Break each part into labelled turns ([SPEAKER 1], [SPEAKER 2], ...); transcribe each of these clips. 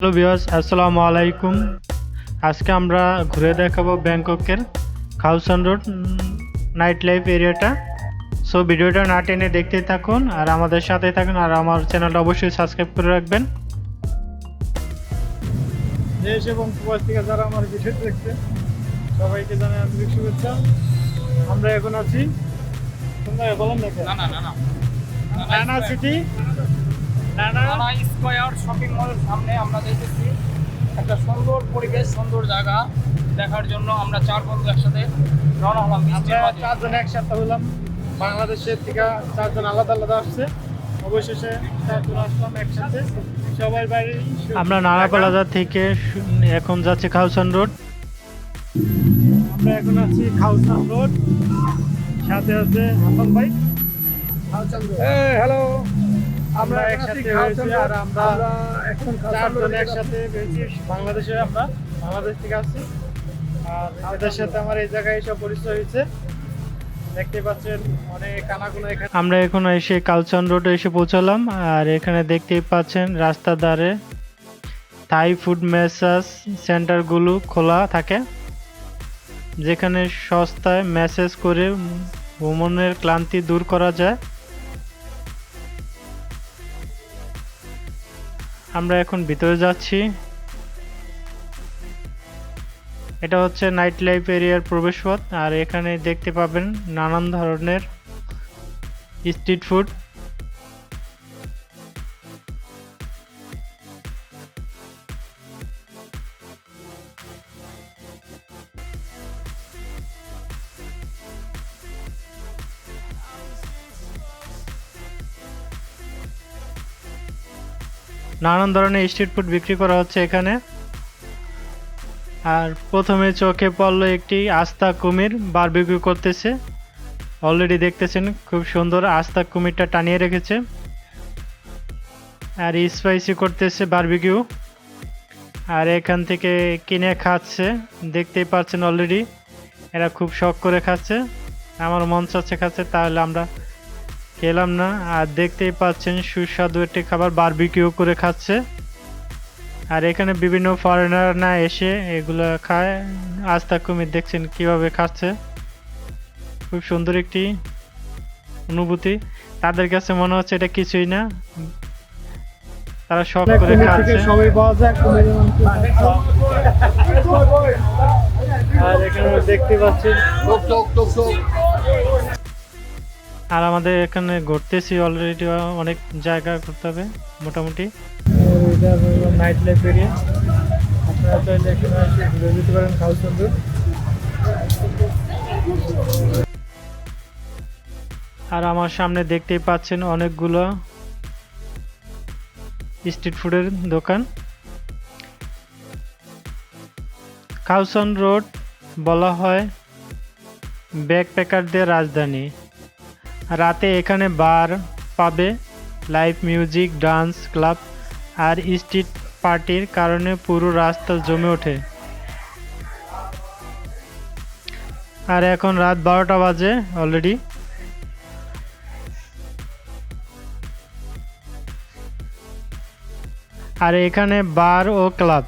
[SPEAKER 1] Hello বিয়াস আসসালামু আলাইকুম। আজকে আমরা ঘুরে দেখাবো ব্যাংককের Khao San road night life এরিয়াটা। সো ভিডিওটা না টেনে দেখতেই থাকুন আর আমাদের সাথে থাকুন আর আমার চ্যানেলটা অবশ্যই সাবস্ক্রাইব করে রাখবেন।
[SPEAKER 2] দেশ এবং প্রবাস থেকে যারা আমার ভিডিও দেখছে সবাইকে জানাই আন্তরিক শুভেচ্ছা। আমরা এখন আছি তোমরা বলেন না
[SPEAKER 3] না না না না।
[SPEAKER 2] সিটি নানা
[SPEAKER 3] নানা স্কয়ার শপিং মলের সামনে আমরা দেখতেছি একটা সুন্দর পরিবেশ সুন্দর জায়গা দেখার জন্য আমরা চার বন্ধু একসাথে রওনা হলাম
[SPEAKER 2] আমরা চারজন একসাথে হলাম। বাংলাদেশের থেকে চারজন আলাদা আলাদা আসছে। অবশেষে চারজন আসলাম একসাথে। সবাই বাড়ি
[SPEAKER 1] আমরা নারাপালাজা থেকে এখন যাচ্ছি খাউসান রোড।
[SPEAKER 2] আমরা এখন আছি খাউসান রোড। সাথে আছে হাসান ভাই।
[SPEAKER 4] হ্যালো।
[SPEAKER 2] আমরা একসাথে হয়েছি আর আমরা চারজন একসাথে হয়েছি। বাংলাদেশে আমরা বাংলাদেশ থেকে আসছি। আর এদের সাথে আমার এই জায়গায় এসে পরিচয় হয়েছে। দেখতে পাচ্ছেন অনেক কানাকুনা এখানে।
[SPEAKER 1] আমরা এখন এসে কালচান রোডে এসে পৌঁছালাম আর এখানে দেখতেই পাচ্ছেন রাস্তার ধারে থাই ফুড ম্যাসাজ সেন্টারগুলো খোলা থাকে যেখানে সস্তায় ম্যাসেজ করে ভ্রমণের ক্লান্তি দূর করা যায়। আমরা এখন ভিতরে যাচ্ছি। এটা হচ্ছে নাইট লাইফ এরিয়ার প্রবেশপথ, আর এখানে দেখতে পাবেন নানান ধরনের স্ট্রিট ফুড। নানান ধরনের স্ট্রিট ফুড বিক্রি করা হচ্ছে এখানে। আর প্রথমে চোখে পড়ল একটি আস্তা কুমির বারবিকিউ করতেছে। অলরেডি দেখতেছেন খুব সুন্দর আস্তা কুমিরটা টানিয়ে রেখেছে। আর স্পাইসি করতেছে বারবিকিউ আর এখান থেকে কিনে খাচ্ছে, দেখতেই পাচ্ছেন অলরেডি এরা খুব শখ করে খাচ্ছে। আমার মন চাচ্ছে খাচ্ছে, তাহলে আমরা খেলাম না আর দেখতেই পাচ্ছেন সুস্বাদু একটি খাবার বারবিকিউ করে খাচ্ছে। আর এখানে বিভিন্ন ফরেনার না এসে এগুলো খায়। আস্তা কুমির দেখছেন কীভাবে খাচ্ছে। খুব সুন্দর একটি অনুভূতি। তাদের কাছে মনে হচ্ছে এটা কিছুই না। তারা শখ করে খাচ্ছে।
[SPEAKER 2] সবই পাওয়া যায় কুমিরের মাংস আর এখানে দেখতে পাচ্ছেন
[SPEAKER 1] আর আমাদের এখানে ঘুরতেছি অলরেডি অনেক জায়গা ঘুরতে হবে মোটামুটি।
[SPEAKER 2] এটা নাইট লাইফ এরিয়া আপনারা চাইলে এখানে এসে ঘুরে যেতে পারেন
[SPEAKER 1] আর আমার সামনে দেখতেই পাচ্ছেন অনেকগুলো স্ট্রিট ফুডের দোকান। কাউসন রোড বলা হয় ব্যাকপ্যাকারদের রাজধানী। রাতে এখানে বার পাবে লাইভ মিউজিক ডান্স ক্লাব আর স্ট্রিট পার্টির কারণে পুরো রাস্তা জমে ওঠে। আর এখন রাত বারোটা বাজে অলরেডি আর এখানে বার ও ক্লাব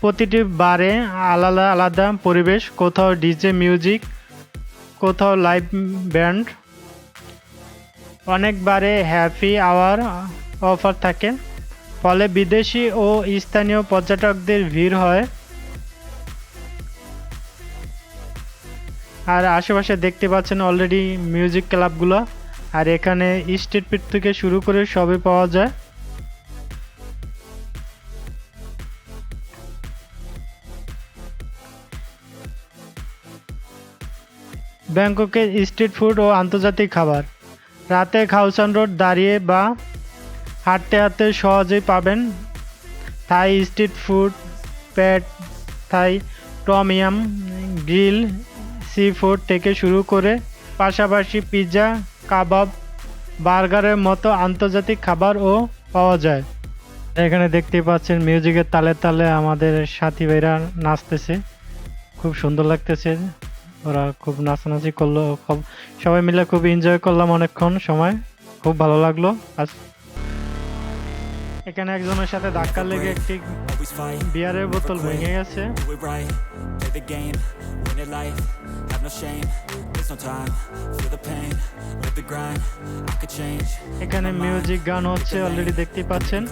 [SPEAKER 1] প্রতিটি বারে আলাদা আলাদা পরিবেশ, কোথাও ডিজে মিউজিক কোথাও লাইভ ব্যান্ড অনেক বারে হ্যাপি আওয়ার অফার থাকে। ফলে বিদেশি ও স্থানীয় পর্যটকদের ভিড় হয়। আর আশেপাশে দেখতে পাচ্ছেন অলরেডি মিউজিক ক্লাবগুলো আর এখানে স্ট্রিট পিট থেকে শুরু করে সবই পাওয়া যায়। ব্যাংককের স্ট্রিট ফুড ও আন্তর্জাতিক খাবার। রাতে খাউসান রোড দাঁড়িয়ে বা হাঁটতে হাঁটতে সহজেই পাবেন Thai street food pad Thai tom yum, grill, seafood থেকে শুরু করে পাশাপাশি পিৎজা কাবাব, বার্গারের মতো আন্তর্জাতিক খাবারও পাওয়া যায়। এখানে দেখতে পাচ্ছেন মিউজিকের তালে তালে আমাদের সাথী ভাইরা নাচতেছে। খুব সুন্দর লাগতেছে। ওরা খুব নাচানাচি করল, খুব সবাই মিলে খুব এনজয় করলাম অনেকক্ষণ সময়। খুব ভালো লাগল। আজ এখানে একজনের সাথে ধাক্কা লেগে একটি বিয়ারের বোতল ভেঙে গেছে। এখানে মিউজিক গান হচ্ছে অলরেডি দেখতে পাচ্ছেন।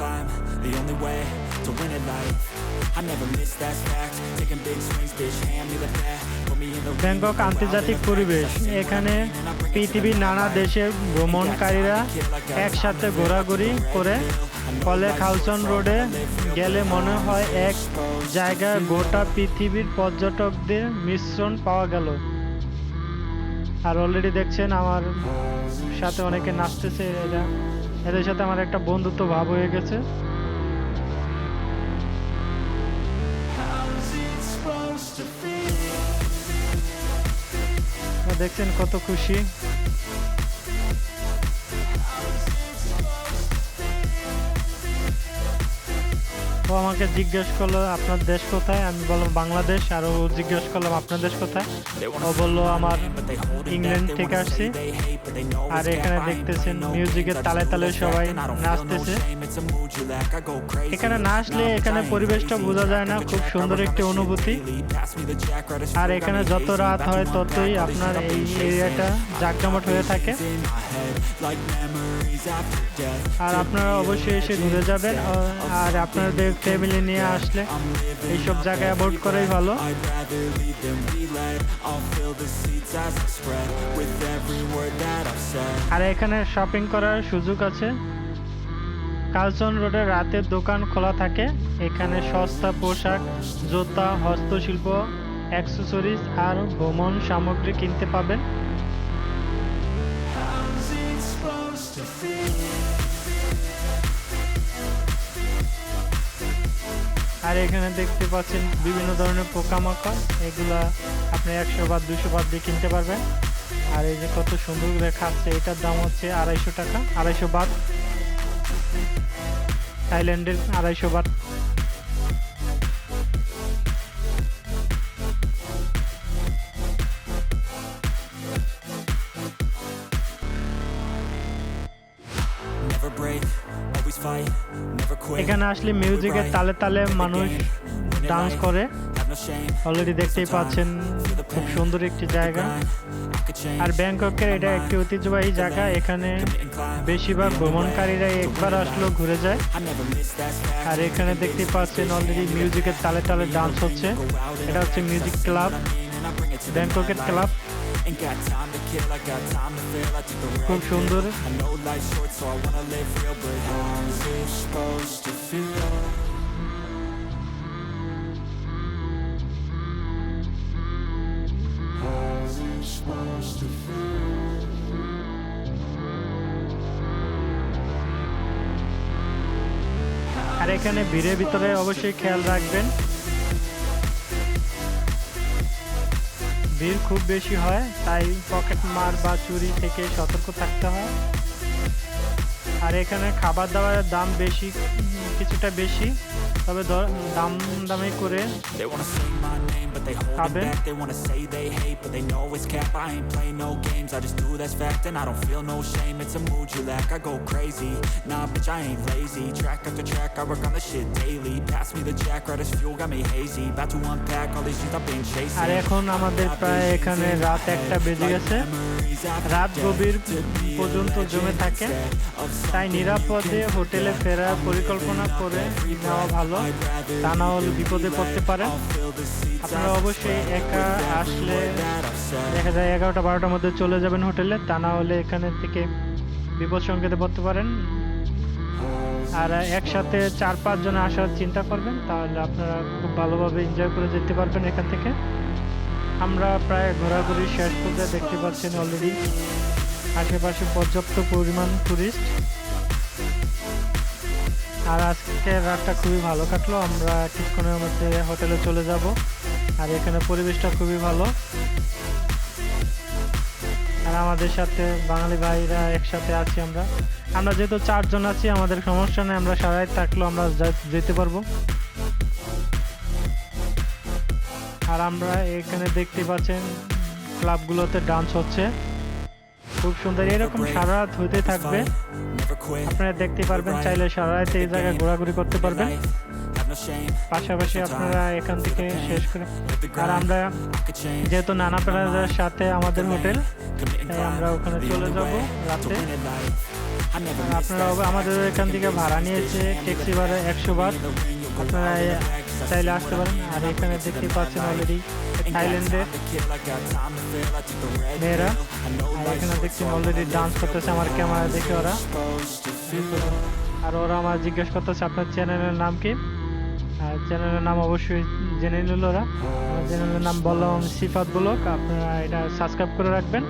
[SPEAKER 4] I never miss that fact. Bangkok
[SPEAKER 1] আন্তর্জাতিক পরিবেশ। এখানে পৃথিবীর নানা. দেশের ভ্রমণকারীরা একসাথে ঘোরাঘুরি করে। ফলে খালসন রোডে গেলে মনে হয় এক জায়গায় গোটা পৃথিবীর পর্যটকদের মিশ্রণ পাওয়া গেল। আর অলরেডি দেখছেন আমার সাথে অনেকে নাচতেছে, এরা এদের সাথে আমার একটা বন্ধুত্ব ভাব হয়ে গেছে। দেখছেন কত খুশি। ও আমাকে জিজ্ঞেস করল, আপনার দেশ কোথায়? আমি বললাম, বাংলাদেশ। আর ও জিজ্ঞেস করলাম আপনার দেশ কোথায়? ও বলল, আমার ইংল্যান্ড থেকে আসছি। আর এখানে দেখতেছেন মিউজিকের তালে তালে সবাই নাচতেছে। এখানে না
[SPEAKER 4] আসলে
[SPEAKER 1] এখানে পরিবেশটা বোঝা যায় না খুব সুন্দর একটি অনুভূতি। আর এখানে যত রাত হয় ততই আপনার এই এরিয়াটা জাকজমাট হয়ে থাকে। আর আপনারা অবশ্যই এসে ঘুরে যাবেন আর আপনাদের ফ্যামিলি নিয়ে আসলে এইসব জায়গায় অ্যাভোর্ড করাই ভালো। আর এখানে শপিং করার সুযোগ আছে। কালচন রোডে রাতের দোকান খোলা থাকে। এখানে সস্তা পোশাক, জুতা, হস্তশিল্প অ্যাক্সেসরিজ আর ভ্রমণ সামগ্রী কিনতে পাবেন। আর এখানে দেখতে পাচ্ছেন বিভিন্ন ধরনের পোকামাকড়। এগুলা আপনি একশো বাদ দুশো বাদ দিয়ে কিনতে পারবেন। আর এই যে কত সুন্দর করে খাচ্ছে এটার দাম হচ্ছে আড়াইশো টাকা আড়াইশো বাদ থাইল্যান্ডের আড়াইশো বাদ. এখানে আসলে মিউজিকের তালে তালে মানুষ ডান্স করে. অলরেডি দেখতেই পাচ্ছেন খুব সুন্দর একটি জায়গা. আর ব্যাংককের এটা একটি ঐতিহ্যবাহী জায়গা, এখানে. বেশিরভাগ ভ্রমণকারীরা একবার আসলেও ঘুরে যায়. আর এখানে দেখতে পাচ্ছেন অলরেডি মিউজিকের তালে তালে ডান্স হচ্ছে এটা হচ্ছে মিউজিক ক্লাব ব্যাংককের. ক্লাব
[SPEAKER 4] Ain't got
[SPEAKER 1] আর এখানে ভিড়ের ভিতরে অবশ্যই খেয়াল রাখবেন। ভিড় খুব বেশি হয়, তাই পকেট মার বা চুরি থেকে সতর্ক থাকতে হয়। আর এখানে খাবার দাবারের দাম বেশি, কিছুটা বেশি। তবে দ- দাম দামে করে
[SPEAKER 4] They wanna sing my name, but they hold
[SPEAKER 1] Habe.
[SPEAKER 4] it back. They wanna say they hate, but they know it's cap. I ain't playing no games, I just do that's fact, and I don't feel no shame. It's a mood you lack. I go crazy, nah, bitch, I ain't lazy. Track after track, I work on the shit daily. Pass me the jack, right as fuel, got me hazy. About to unpack all these things I've been chasing.
[SPEAKER 1] আর এখন আমাদের প্রায় এখানে রাত একটা বেজে গেছে রাত গভীর পর্যন্ত জমে থাকে। তাই নিরাপদে হোটেলে ফেরার পরিকল্পনা করে নেওয়া ভালো। তা না হলে বিপদে পড়তে পারেন আপনারা অবশ্যই একা আসলে দেখা যায় এগারোটা, বারোটার মধ্যে চলে যাবেন হোটেলে। তা না হলে এখানে থেকে বিপদ সংকেতে পড়তে পারেন। আর একসাথে চার, পাঁচ জন আসার চিন্তা করবেন। তাহলে আপনারা খুব ভালোভাবে এনজয় করে যেতে পারবেন এখান থেকে। আমরা প্রায় ঘোরাঘুরি শেষ করতে দেখতে পাচ্ছেন অলরেডি আশেপাশে পর্যাপ্ত পরিমাণ টুরিস্ট আর আজকে রাতটা খুবই ভালো কাটলো। আমরা কিছুক্ষণের মধ্যে হোটেলে চলে যাব। আর এখানে পরিবেশটা খুবই ভালো। আর আমাদের সাথে বাঙালি ভাইরা একসাথে আছি আমরা। আমরা যেহেতু চারজন আছি, আমাদের সমস্যা নেই। আমরা সারাই থাকলেও আমরা যেতে পারব। আর আমরা এখানে দেখতে পাচ্ছেন ক্লাবগুলোতে ডান্স হচ্ছে খুব সুন্দর, এরকম সারা রাত হতে থাকবে আপনারা দেখতে পারবেন, চাইলে সারা রাত এই জায়গায় ঘোরাঘুরি করতে পারবেন. পাশাপাশি আপনারা এখান থেকে শেষ করে আর আমরা. যেহেতু নানা প্লাজার সাথে আমাদের হোটেল, তাই আমরা ওখানে চলে যাব রাতে আপনারা আমাদের এখান থেকে ভাড়া নিয়েছে, ট্যাক্সি ভাড়া একশো বাদ আপনারা চাইলে আসতে পারেন। আর এখানে দেখতে পাচ্ছেন অলরেডি থাইল্যান্ডের মেয়েরা। আর এখানে দেখছেন অলরেডি ডান্স করতেছে আমার ক্যামেরা দেখে ওরা. আর ওরা আমার জিজ্ঞেস করতেছে, আপনার চ্যানেলের নাম কি? আর চ্যানেলের নাম অবশ্যই জেনে নিল ওরা। চ্যানেলের নাম বললাম সিফাত ব্লক আপনারা এটা সাবস্ক্রাইব করে রাখবেন।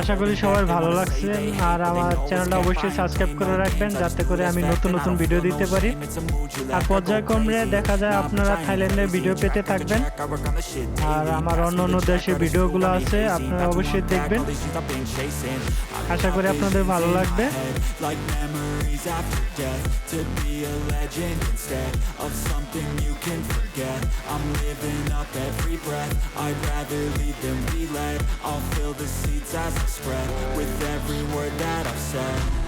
[SPEAKER 1] আশা করি
[SPEAKER 4] সবাই
[SPEAKER 1] ভালো লাগছে, আর আমার চ্যানেলটা অবশ্যই সাবস্ক্রাইব করে রাখবেন, যাতে করে আমি নতুন নতুন ভিডিও দিতে পারি। আর পর্যায়ক্রমে দেখা যায় আপনারা
[SPEAKER 4] থাইল্যান্ডে
[SPEAKER 1] ভিডিও পেতে থাকবেন, আর আমার অন্য অন্য
[SPEAKER 4] দেশে
[SPEAKER 1] ভিডিওগুলো আছে, আপনারা অবশ্যই দেখবেন। আশা করি আপনাদের ভালো লাগবে।
[SPEAKER 4] I'd rather leave seeds as I spread With every word that I've said.